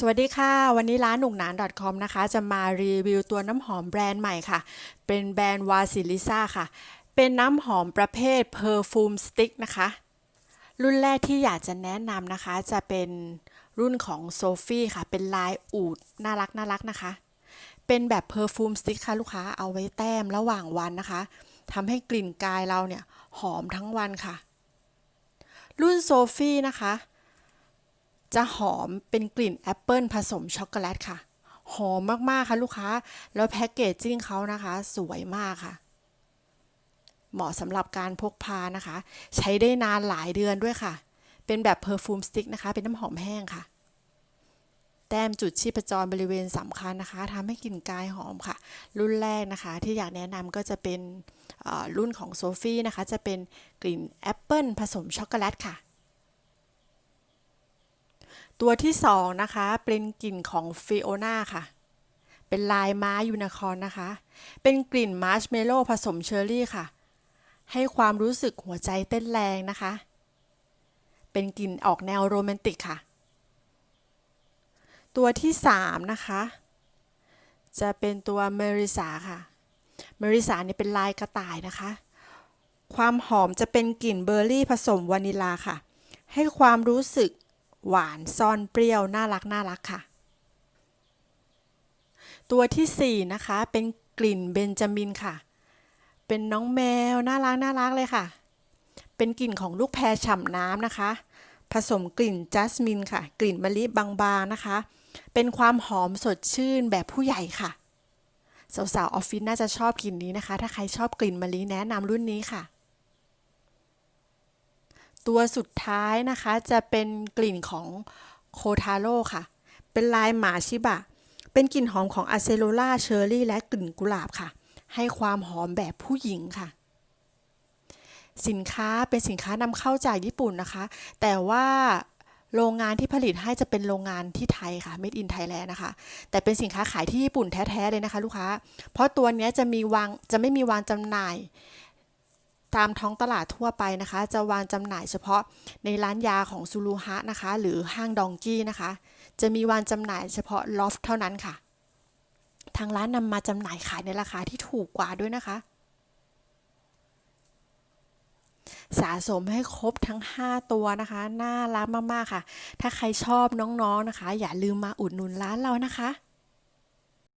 สวัสดีค่ะ วันนี้ร้านหนุกหนาน .com นะคะ จะมารีวิวตัวน้ำหอมแบรนด์ใหม่ค่ะ เป็นแบรนด์วาซิลิซ่าค่ะ เป็นน้ำหอมประเภทเพอร์ฟูมสติ๊กนะคะ รุ่นแรกที่อยากจะแนะนำนะคะ จะเป็นรุ่นของโซฟี่ค่ะ เป็นลายอูดน่ารักน่ารักนะคะ เป็นแบบเพอร์ฟูมสติ๊กค่ะลูกค้าเอาไว้แต้มระหว่างวันนะคะทำให้กลิ่นกายเราเนี่ยหอมทั้งวันค่ะ รุ่นโซฟี่นะคะ จะหอมเป็นกลิ่นแอปเปิลผสมช็อกโกแลตค่ะ หอมมากๆค่ะลูกค้า แล้วแพ็กเกจจิ้งเขานะคะ สวยมากค่ะ เหมาะสำหรับการพกพานะคะ ใช้ได้นานหลายเดือนด้วยค่ะ เป็นแบบเพอร์ฟูมสติ๊กนะคะ เป็นน้ำหอมแห้งค่ะ แต้มจุดชีพจรบริเวณสำคัญนะคะทำให้กลิ่นกายหอมค่ะ รุ่นแรกนะคะ ที่อยากแนะนำก็จะเป็นรุ่นของโซฟี่นะคะ จะเป็นกลิ่นแอปเปิลผสมช็อกโกแลตค่ะ ตัวที่สองนะคะ เป็นกลิ่นของฟิโอนาค่ะ เป็นลายม้ายูนิคอร์นนะคะ เป็นกลิ่นมาร์ชเมลโล่ผสมเชอร์รี่ค่ะ ให้ความรู้สึกหัวใจเต้นแรงนะคะ เป็นกลิ่นออกแนวโรแมนติกค่ะ ตัวที่สามนะคะ จะเป็นตัวเมริสาค่ะ เมริสานี่เป็นลายกระต่ายนะคะ ความหอมจะเป็นกลิ่นเบอร์รี่ผสมวานิลาค่ะ ให้ความรู้สึก หวานซ่อนเปรี้ยว น่ารักน่ารักค่ะ ตัวที่4นะคะเป็นกลิ่นเบนจามินค่ะ เป็นน้องแมวน่ารักน่ารักเลยค่ะ เป็นกลิ่นของลูกแพรฉ่ำน้ำนะคะ ผสมกลิ่นจัสมินค่ะ กลิ่นมะลิบางๆนะคะ เป็นความหอมสดชื่นแบบผู้ใหญ่ค่ะสาวๆออฟฟิศน่าจะชอบกลิ่นนี้นะคะ ถ้าใครชอบกลิ่นมะลิแนะนำรุ่นนี้ค่ะ ตัวสุดท้ายนะคะจะเป็นกลิ่นของโคทาโร่ค่ะ เป็นลายหมาชิบะ เป็นกลิ่นหอมของอะเซโลล่าเชอร์รี่และกลิ่นกุหลาบค่ะ ให้ความหอมแบบผู้หญิงค่ะ สินค้าเป็นสินค้านำเข้าจากญี่ปุ่นนะคะ แต่ว่าโรงงานที่ผลิตให้จะเป็นโรงงานที่ไทยค่ะ Made in Thailand นะคะ แต่เป็นสินค้าขายที่ญี่ปุ่นแท้ ๆ เลยนะคะ ลูกค้า เพราะตัวเนี้ยจะมีวางจะไม่มีวางจำหน่าย ตามท้องตลาดทั่วไปนะคะ จะวางจำหน่ายเฉพาะในร้านยาของซูรูฮะนะคะ หรือห้างดองกี้นะคะ จะมีวางจำหน่ายเฉพาะลอฟเท่านั้นค่ะ ทางร้านนำมาจำหน่ายขายในราคาที่ถูกกว่าด้วยนะคะ สะสมให้ครบทั้ง 5 ตัวนะคะ น่ารักมากๆค่ะ ถ้าใครชอบน้องๆนะคะ อย่าลืมมาอุดหนุนร้านเรานะคะ